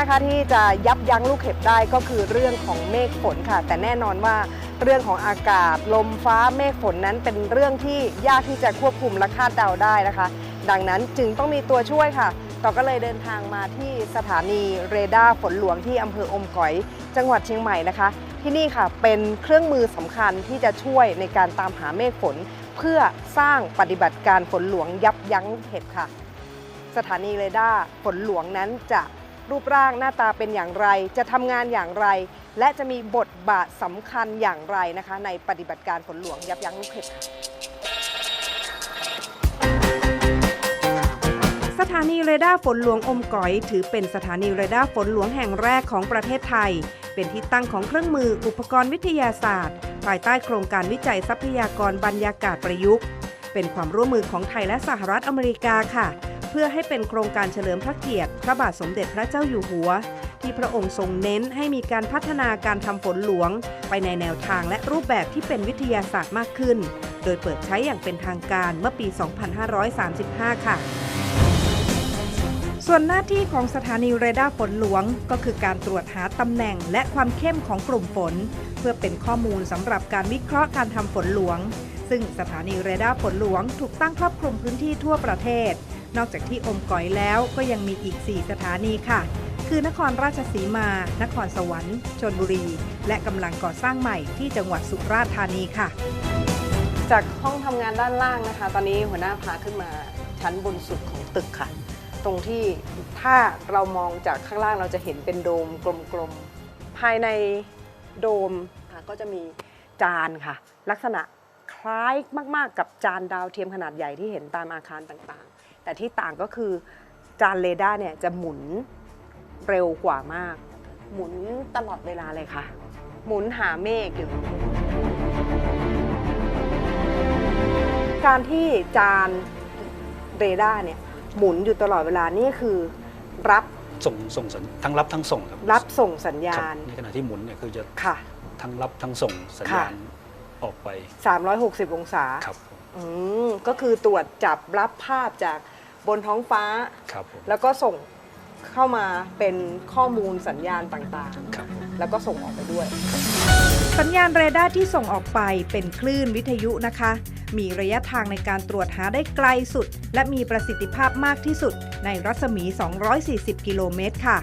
นะคะที่จะยับยั้งลูกเห็บได้ก็คือเรื่องของเมฆฝนค่ะ แต่แน่นอนว่าเรื่องของอากาศ ลมฟ้าเมฆฝนนั้นเป็นเรื่องที่ยากที่จะควบคุมและคาดเดาได้นะคะ ดังนั้นจึงต้องมีตัวช่วยค่ะต่อก็เลยเดินทางมาที่สถานีเรดาร์ฝนหลวงที่อำเภออมก๋อย จังหวัดเชียงใหม่นะคะ ที่นี่ค่ะเป็นเครื่องมือสำคัญที่จะช่วยในการตามหาเมฆฝน เพื่อสร้างปฏิบัติการฝนหลวงยับยั้งเห็บค่ะ สถานีเรดาร์ฝนหลวงนั้นจะ รูปร่างหน้าตาเป็นอย่างไร จะทำงานอย่างไร และจะมีบทบาทสำคัญอย่างไรนะคะ ในปฏิบัติการฝนหลวงยับยั้งลูกเห็บค่ะสถานีเรดาร์ฝนหลวงอมก๋อย ถือเป็นสถานีเรดาร์ฝนหลวงแห่งแรกของประเทศไทย เป็นที่ตั้งของเครื่องมืออุปกรณ์วิทยาศาสตร์ ภายใต้โครงการวิจัยทรัพยากรบรรยากาศประยุกต์ เป็นความร่วมมือของไทยและสหรัฐอเมริกาค่ะ เพื่อให้เป็นโครงการเฉลิมพระเกียรติ พระบาทสมเด็จพระเจ้าอยู่หัว ที่พระองค์ทรงเน้นให้มีการพัฒนาการทำฝนหลวง ไปในแนวทางและรูปแบบที่เป็นวิทยาศาสตร์มากขึ้น โดยเปิดใช้อย่างเป็นทางการเมื่อปี 2535 ค่ะส่วนหน้าที่ของสถานีเรดาร์ฝนหลวง ก็คือการตรวจหาตำแหน่งและความเข้มของกลุ่มฝน เพื่อเป็นข้อมูลสำหรับการวิเคราะห์การทำฝนหลวง ซึ่งสถานีเรดาร์ฝนหลวงถูกตั้งครอบคลุมพื้นที่ทั่วประเทศ นอกจากที่อมก๋อยแล้วก็ยังมีอีก 4 สถานีค่ะ คือนครราชสีมา นครสวรรค์ชนบุรี และกำลังก่อสร้างใหม่ที่จังหวัดสุราษฎร์ธานีค่ะ จากห้องทำงานด้านล่างนะคะ ตอนนี้หัวหน้าพาขึ้นมาชั้นบนสุดของตึกค่ะ ตรงที่ถ้าเรามองจากข้างล่างเราจะเห็นเป็นโดมกลมๆ ภายในโดมค่ะก็จะมีจานค่ะ ลักษณะคล้ายมาก ๆ กับจานดาวเทียมขนาดใหญ่ที่เห็นตามอาคารต่างๆ แต่ที่ต่างก็คือจานเรดาร์เนี่ยจะหมุนเร็วกว่ามาก หมุนตลอดเวลาเลยค่ะ หมุนหาเมฆอยู่ การที่จานเรดาร์เนี่ยหมุนอยู่ตลอดเวลานี่คือรับส่งส่งสัญทั้งรับทั้งส่งครับรับส่งสัญคญารับณในขณะที่หมุนเนี่ยคือจะค่ะ ทั้งรับทั้งส่งสัญญาณออกไป 360 องศาครับผมอืมก็คือตรวจจับรับภาพจาก บนท้องฟ้า ครับผมแล้วก็ส่งเข้ามาเป็นข้อมูลสัญญาณต่างครับผมๆ แล้วก็ส่งออกไปด้วย สัญญาณเรดาร์ที่ส่งออกไปเป็นคลื่นวิทยุนะคะ มีระยะทางในการตรวจหาได้ไกลสุด และมีประสิทธิภาพมากที่สุด ในรัศมี 240 กิโลเมตรค่ะ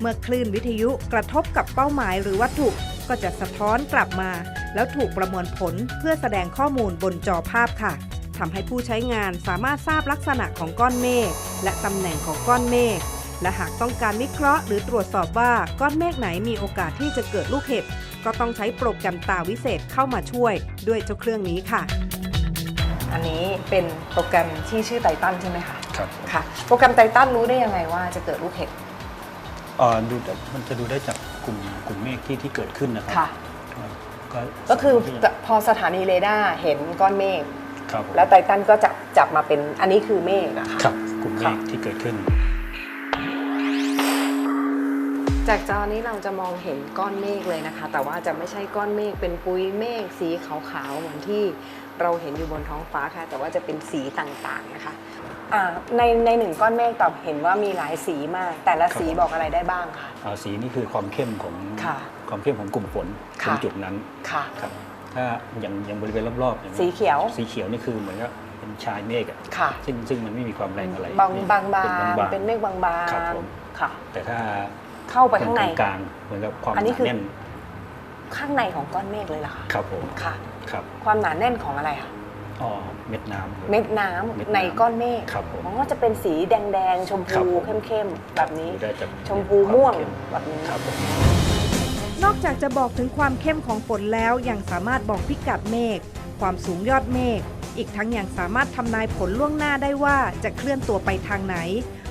เมื่อคลื่นวิทยุกระทบกับเป้าหมายหรือวัตถุก็จะสะท้อนกลับมา แล้วถูกประมวลผลเพื่อแสดงข้อมูลบนจอภาพค่ะ ทำให้ผู้ใช้งานสามารถทราบลักษณะของก้อนเมฆและตำแหน่งของก้อนเมฆและหากต้องการวิเคราะห์หรือตรวจสอบว่าก้อนเมฆไหนมีโอกาสที่จะเกิดลูกเห็บ ก็ต้องใช้โปรแกรมตาวิเศษเข้ามาช่วยด้วยเจ้าเครื่องนี้ค่ะ อันนี้เป็นโปรแกรมที่ชื่อไททันใช่ไหมคะครับค่ะ โปรแกรมไททันรู้ได้ยังไงว่าจะเกิดลูกเห็บเอ่อดูได้มันจะดูได้จากกลุ่มกลุ่มเมฆที่ที่เกิดขึ้นนะครัค่ะ ก็ก็คือที่พอสถานีเรดาร์เห็นก้อนเมฆ ครับผม แล้วไททันก็จับจับมาเป็นอันนี้คือเมฆอะค่ะ ครับกลุ่มเมค่ะฆที่เกิดขึ้น จากจอนี้เราจะมองเห็นก้อนเมฆเลยนะคะ แต่ว่าจะไม่ใช่ก้อนเมฆเป็นปุยเมฆสีขาวๆเหมือนที่เราเห็นอยู่บนท้องฟ้าค่ะ แต่ว่าจะเป็นสีต่างๆนะคะอ่าในในหนึ่งก้อนเมฆตอบเห็นว่ามีหลายสีมาก แต่ละครับสีผม บอกอะไรได้บ้างคะ อ่าสีนี่คือความเข้มของค่ะ ความเข้มของกลุ่มฝนตค่ะรงจุดนั้นค่ะ ครับ ถ้าอย่างอย่างบริเวณรอบๆอย่างสีเขียว สีเขียวนี่คือเหมือนกับเป็นชายเมฆอะค่ะ ซึ่งซึ่งมันไม่มีความแรงอะไรบางบางบาเป็นงบางๆเป็นเมฆบางบางครับผมค่ะ แต่ถ้าเข้าไปข้างในกลางๆเหมือนกับความหอันนี้นาคือแน่นข้างในของก้อนเมฆเลยเหรอคะครับผมค่ะครับ ความหนาแน่นของอะไรคะอ๋อเม็ดน้ำเม็ดน้ำเม็ดน้ำในก้อนเมฆครับผมมันก็จะเป็นสีแดงๆ ชมครับพูผมเข้มๆ แบบนี้ดูได้จากชมพูม่วงคาเข้แบบนี้ครับผม นอกจากจะบอกถึงความเข้มของฝนแล้ว ยังสามารถบอกพิกัดเมฆ ความสูงยอดเมฆ อีกทั้งยังสามารถทำนายผลล่วงหน้าได้ว่าจะเคลื่อนตัวไปทางไหน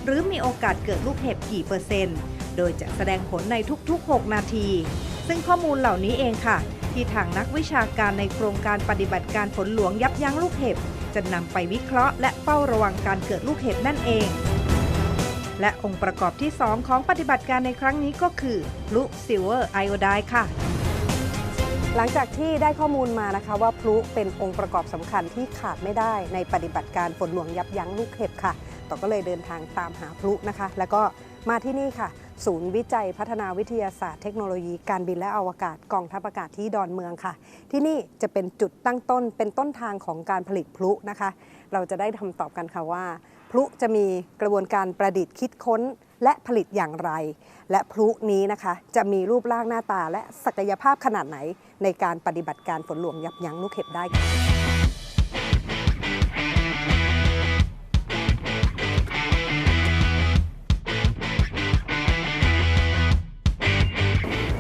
หรือมีโอกาสเกิดลูกเห็บกี่เปอร์เซ็นต์ โดยจะแสดงผลในทุกๆ 6 นาที ซึ่งข้อมูลเหล่านี้เองค่ะ ที่ทางนักวิชาการในโครงการปฏิบัติการฝนหลวงยับยั้งลูกเห็บ จะนำไปวิเคราะห์ และเฝ้าระวังการเกิดลูกเห็บนั่นเอง และองค์ประกอบที่ 2 ของปฏิบัติการในครั้งนี้ก็คือพลุซิลเวอร์ไอโอไดค่ะ หลังจากที่ได้ข้อมูลมานะคะว่าพลุเป็นองค์ประกอบสำคัญที่ขาดไม่ได้ในปฏิบัติการฝนหลวงยับยั้งลูกเห็บค่ะต่อก็เลยเดินทางตามหาพลุนะคะ แล้วก็มาที่นี่ค่ะ ศูนย์วิจัยพัฒนาวิทยาศาสตร์เทคโนโลยีการบินและอวกาศกองทัพอากาศที่ดอนเมืองค่ะ ที่นี่จะเป็นจุดตั้งต้นเป็นต้นทางของการผลิตพลุนะคะ เราจะได้คำตอบกันค่ะว่า ลุจะมีกระบวนการประดิษฐ์คิดค้นและผลิตอย่างไร และพลุนี้นะคะ จะมีรูปร่างหน้าตาและศักยภาพขนาดไหน ในการปฏิบัติการฝนหลวงยับยั้งลูกเห็บได้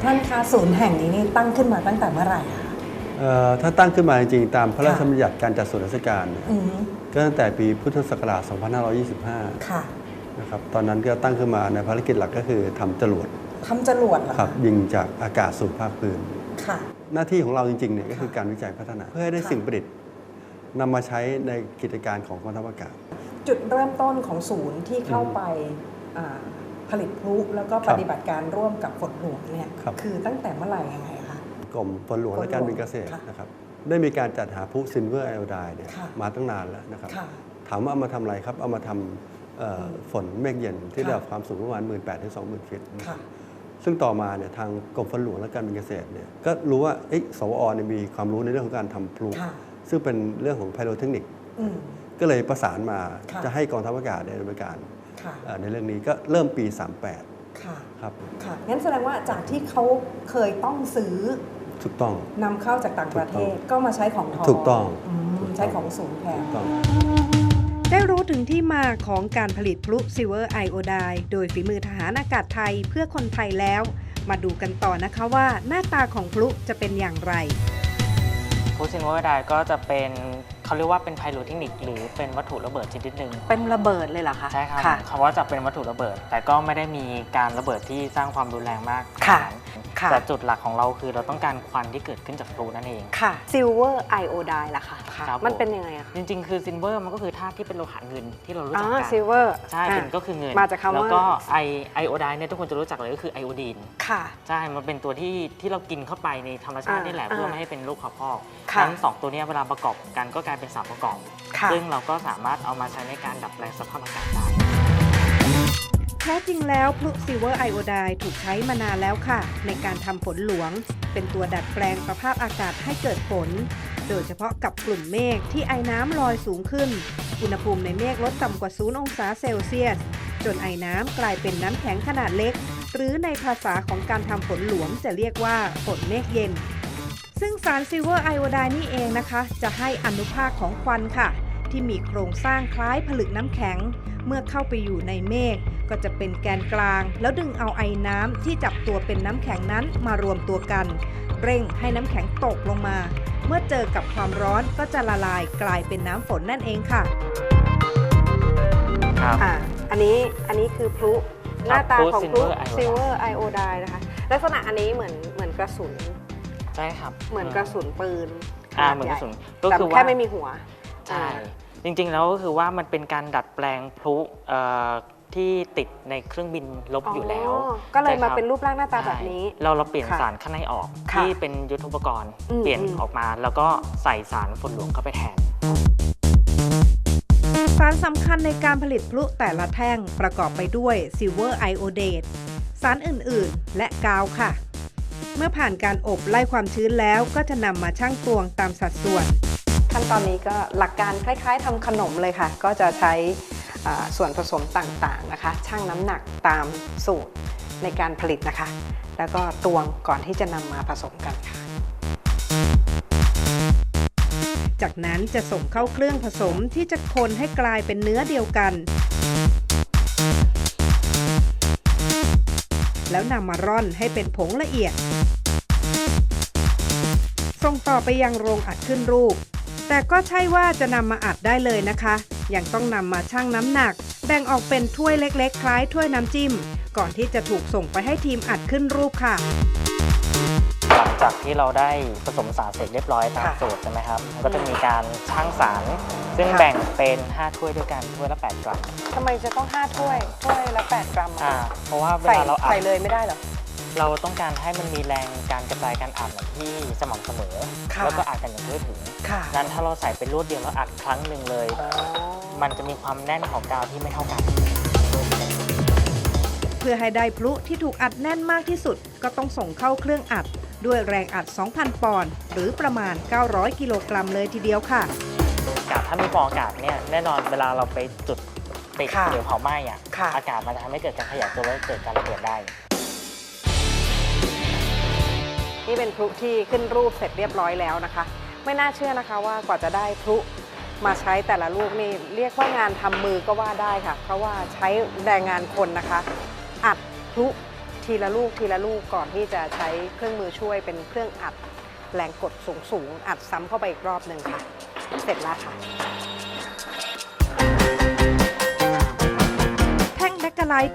ท่านคะศูนย์แห่งนี้นี่ตั้งขึ้นมาตั้งแต่เมื่อไหร่อะ ถ้าตั้งขึ้นมาจริงๆ ตามพระราชค่ะบัญญัติการจัดส่วนราชการเนี่ยอืมก็ตั้งแต่ปีพุทธศักราช 2525ค่ะนะครับ ตอนนั้นก็ตั้งขึ้นมาในภารกิจหลักก็คือทำจรวดทำจรวดเหรอครับ ยิงจากอากาศสู่ภาคพื้นค่ะ หน้าที่ของเราจริงๆเนี่ยก็คือการวิจัยพัฒนา เพื่อให้ได้ค่ะสิ่งประดิษฐ์นำมาใช้ในกิจการของกองทัพอากาศ จุดเริ่มต้นของศูนย์ที่เข้าไปอ่าผลิตพลุแล้วก็ครัปบฏิบัติการร่วมกับฝนหลวงเนี่ยครับอตั้งแต่เมื่อไหร่ยังไงคะ กรมฝนหลวงฝนหลวงและการบินเกษตรค่ะนะครับได้มีการจัดหาพลุซิลเวอร์ไอโอไดเนี่ยค่ะมาตั้งนานแล้วนะครับค่ะถามว่าเอามาทำอะไรครับ เอามาทำเอ่ออฝนเมฆเย็นที่ค่ะระดับความสูงประมาณ 1 8 0 0 0ถึง20,000ฟิตค่ะซึ่งต่อมาเนี่ยทางกรมฝนหลวงและการบินเกษตรเนี่ยก็รู้ว่าเอ๊ะสวอเนี่ยมีความรู้ในเรื่องของการทำพลุค่ะซึ่งเป็นเรื่องของไพโรเทคนิคอืมก็เลยประสานมาค่ะจะให้กองทัพอากาศเนี่ยดำเนินการค่ะเอ่อในเรื่องนี้ก็เริ่มปีค่ะ38ครับ ค่ะ งั้นแสดงว่าจากที่เขาเคยต้องซื้อ ถูกต้องนำเข้าจากต่างประเทศถูกต้องก็มาใช้ของทอถูกต้องมถูกต้องใช้ของศูนย์แทนถูกต้องได้รู้ถึงที่มาของการผลิตพลุซิลเวอร์ไอโอไดโดยฝีมือทหารอากาศไทยเพื่อคนไทยแล้ว มาดูกันต่อนะคะว่าหน้าตาของพลุจะเป็นอย่างไรฟูซินเวอร์ไดก็จะเป็นเขาเรียกว่าเป็นไพโรเทคนิคหรือเป็นวัตถุระเบิดชนิดหนึ่งเป็นระเบิดเลยเหรอคะใช่ครับค่ะคำว่าจะเป็นวัตถุระเบิด แต่ก็ไม่ได้มีการระเบิดที่สร้างความรุนแรงมากค่ะขนาดนั้น ค่ะ แต่จุดหลักของเราคือเราต้องการควันที่เกิดขึ้นจากพลูนั่นเอง ค่ะซิลเวอร์ไอโอไดล่ะค่ะ ครับมันผมเป็นยังไงอะคะจริงๆ คือซินเวอร์มันก็คือธาตุที่เป็นโลหะเงินที่เรารู้อ๋จักอกันซิลเวอร์ ใช่เป็นก็คือเงินมาจากคำว่า แล้วก็ไอไอโอไดเนี่ยทุกคนจะรู้จักเลยก็คือไอโอดีน ค่ะ ใช่ มันเป็นตัวที่ที่เรากินเข้าไปในธรรมชาติอ่านี่แหละอ่าเพื่อไม่ให้เป็นโรคขับพอกค่ะนั้นสองตัวเนี้ยเวลาประกอบกันก็กลายเป็นสารประกอบ ค่ะ ซึ่งเราก็สามารถเอามาใช้ในการดับแปลงสภาพอากาศได้ แท้จริงแล้วพลุซิลเวอร์ไอโอไดถูกใช้มานานแล้วค่ะ ในการทำฝนหลวง เป็นตัวดัดแปลงสภาพอากาศให้เกิดฝน โดยเฉพาะกับกลุ่มเมฆที่ไอน้ำลอยสูงขึ้น อุณหภูมิในเมฆลดต่ำกว่า0องศาเซลเซียส จนไอน้ำกลายเป็นน้ำแข็งขนาดเล็ก หรือในภาษาของการทำฝนหลวงจะเรียกว่าฝนเมฆเย็น ซึ่งสารซิลเวอร์ไอโอไดนี่เองนะคะ จะให้อนุภาคของควันค่ะ ที่มีโครงสร้างคล้ายผลึกน้ำแข็ง เมื่อเข้าไปอยู่ในเมฆก็จะเป็นแกนกลาง แล้วดึงเอาไอน้ำที่จับตัวเป็นน้ำแข็งนั้นมารวมตัวกัน เร่งให้น้ำแข็งตกลงมา เมื่อเจอกับความร้อนก็จะละลายกลายเป็นน้ำฝนนั่นเองค่ะครับอ่าอันนี้อันนี้คือพลุหน้าตาของพลุพลุ silver ซิลเวอร์ไอโอไดนะคะลักษณะอันนี้เหมือนเหมือนกระสุน ใช่ครับเหมือนกระสุนปืนอ่าขเหนามืดอนใหญ่กระสุนก็แต่คือว่า แค่ไม่มีหัวใช่ อ่า จริงๆแล้วก็คือว่ามันเป็นการดัดแปลงพลุเอ่อที่ติดในเครื่องบินลบอยู่แล้ว ก็เลยมาใช่ครับเป็นรูปร่างหน้าตาแบบนี้ใช่เราเราเปลี่ยนค่ะสารข้างในออกค่ะที่เป็นยุทโธปกรณ์อืมเปลี่ยนอืมออกมา แล้วก็ใส่สารฝนหลวงเข้าไปแทน สารสำคัญในการผลิตพลุแต่ละแท่งประกอบไปด้วยซิลเวอร์ไอโอเดตสารอื่นๆ และกาวค่ะ เมื่อผ่านการอบไล่ความชื้นแล้วก็จะนำมาชั่งตวงตามสัดส่วน ขั้นตอนนี้ก็หลักการคล้าย ๆทำขนมเลยค่ะ ก็จะใช้ส่วนผสมต่างๆนะคะชั่งน้ำหนักตามสูตรในการผลิตนะคะ แล้วก็ตวงก่อนที่จะนำมาผสมกันค่ะ จากนั้นจะส่งเข้าเครื่องผสมที่จะคนให้กลายเป็นเนื้อเดียวกัน แล้วนำมาร่อนให้เป็นผงละเอียด ส่งต่อไปยังโรงอัดขึ้นรูป แต่ก็ใช่ว่าจะนำมาอัดได้เลยนะคะ ยังต้องนำมาชั่งน้ำหนัก แบ่งออกเป็นถ้วยเล็กๆ คล้ายถ้วยน้ำจิ้ม ก่อนที่จะถูกส่งไปให้ทีมอัดขึ้นรูปค่ะ หลังจากที่เราได้ผสมสารเสร็จเรียบร้อยตามค่ะสูตรใช่ไหมครับมันก็จะมีการชั่งสาร ซึ่งค่ะ แบ่งเป็น 5 ถ้วยด้วยกันถ้วยละ 8 กรัมทำไมจะต้อง 5 ถ้วย ถ้วยละ 8 กรัมอ่าเพราะว่าเวใส่ลาเราอัดใส่เลยไม่ได้เหรอ เราต้องการให้มันมีแรงการกระจายการอัดที่สม่ำเสมอ ค่ะแล้วก็อัดกันอย่างทั่วถึงค่ะนั้นถ้าเราใส่เป็นรวดเดียวแล้วอัดครั้งหนึ่งเลย มันจะมีความแน่นของกาวที่ไม่เท่ากันพื่อให้ได้พลุที่ถูกอัดแน่นมากที่สุด ก็ต้องส่งเข้าเครื่องอัด ด้วยแรงอัด 2,000 ปอนด์หรือประมาณ 900 กิโลกรัมเลยทีเดียวค่ะ อากาศถ้ามีฟองอากาศเนี่ยแน่นอนเวลาเราไปจุดติดค่ะหรือเผาไหม้อะค่ะ อากาศมันจะทำให้เกิดการขยายตัวและเกิดการระเบิดได้ นี่เป็นพลุที่ขึ้นรูปเสร็จเรียบร้อยแล้วนะคะ ไม่น่าเชื่อนะคะว่ากว่าจะได้พลุมาใช้แต่ละลูกนี่เรียกว่างานทำมือก็ว่าได้ค่ะ เพราะว่าใช้แรงงานคนนะคะ อัดพลุทีละลูกทีละลูกก่อนที่จะใช้เครื่องมือช่วยเป็นเครื่องอัดแรงกดสูงสูงๆอัดซ้ำเข้าไปอีกรอบหนึ่งค่ะ เสร็จแล้วค่ะ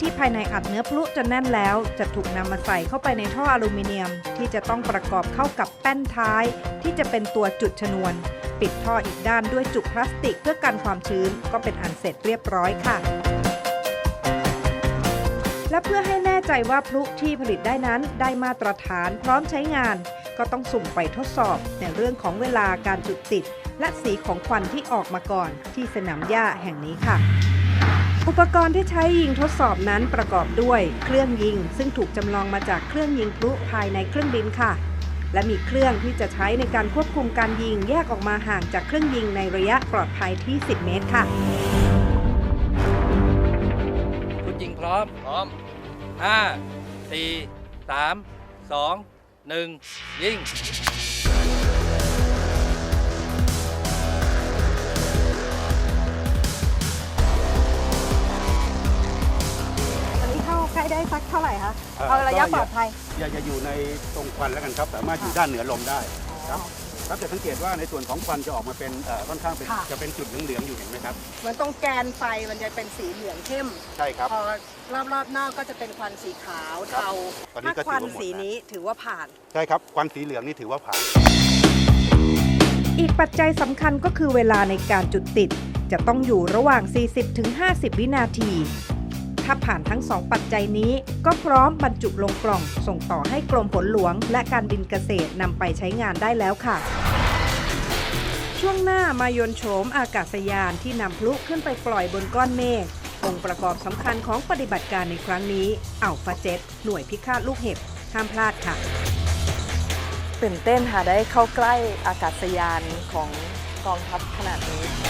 ที่ภายในอัดเนื้อพลุจนแน่นแล้ว จะถูกนำมาใส่เข้าไปในท่ออลูมิเนียม ที่จะต้องประกอบเข้ากับแป้นท้าย ที่จะเป็นตัวจุดชนวน ปิดท่ออีกด้านด้วยจุกพลาสติกเพื่อกันความชื้น ก็เป็นอันเสร็จเรียบร้อยค่ะ และเพื่อให้แน่ใจว่าพลุที่ผลิตได้นั้นได้มาตรฐานพร้อมใช้งาน ก็ต้องสุ่มไปทดสอบ ในเรื่องของเวลาการจุดติด และสีของควันที่ออกมาก่อน ที่สนามหญ้าแห่งนี้ค่ะ อุปกรณ์ที่ใช้ยิงทดสอบนั้นประกอบด้วย เครื่องยิง ซึ่งถูกจำลองมาจากเครื่องยิงพลุภายในเครื่องบินค่ะ และมีเครื่องที่จะใช้ในการควบคุมการยิงแยกออกมาห่างจากเครื่องยิงในระยะปลอดภัยที่ 10 เมตรค่ะชุดยิงพร้อม พร้อมห้าสี่สามสองหนึ่งยิง เท่าไหร่คะเอ่อเอาระยะก็ปลอดภัย อย่าอย่าอยู่ในตรงควันแล้วกันครับ สามารถอยู่ด้านเหนือลมได้ครับครับจะสังเกตว่าในส่วนของควันจะออกมาเป็นเอ่อค่อนข้างเป็นค่ะ จะเป็นจุดเหลืองๆอยู่เห็นไหมครับ เหมือนตรงแกนไฟมันจะเป็นสีเหลืองเข้ม ใช่ครับ พอรอบๆนอกก็จะเป็นควันสีขาวครับเทาตอนนี้ถ้าก็ควันถือว่าหมดสีแล้วนี้ถือว่าผ่าน ใช่ครับ ควันสีเหลืองนี่ถือว่าผ่าน อีกปัจจัยสำคัญก็คือเวลาในการจุดติด จะต้องอยู่ระหว่าง 40-50 วินาที ถ้าผ่านทั้ง 2 ปัจจัยนี้ ก็พร้อมบรรจุลงกล่อง ส่งต่อให้กรมผลหลวง และการบินเกษตรนำไปใช้งานได้แล้วค่ะช่วงหน้ามายนโฉมอากาศยานที่นำพลุขึ้นไปปล่อยบนก้อนเมฆองค์ประกอบสำคัญของปฏิบัติการในครั้งนี้อัลฟาเจ็ตหน่วยพิฆาตลูกเห็บ ห้ามพลาดค่ะ ตื่นเต้นค่ะได้เข้าใกล้อากาศยานของกองทัพขนาดนี้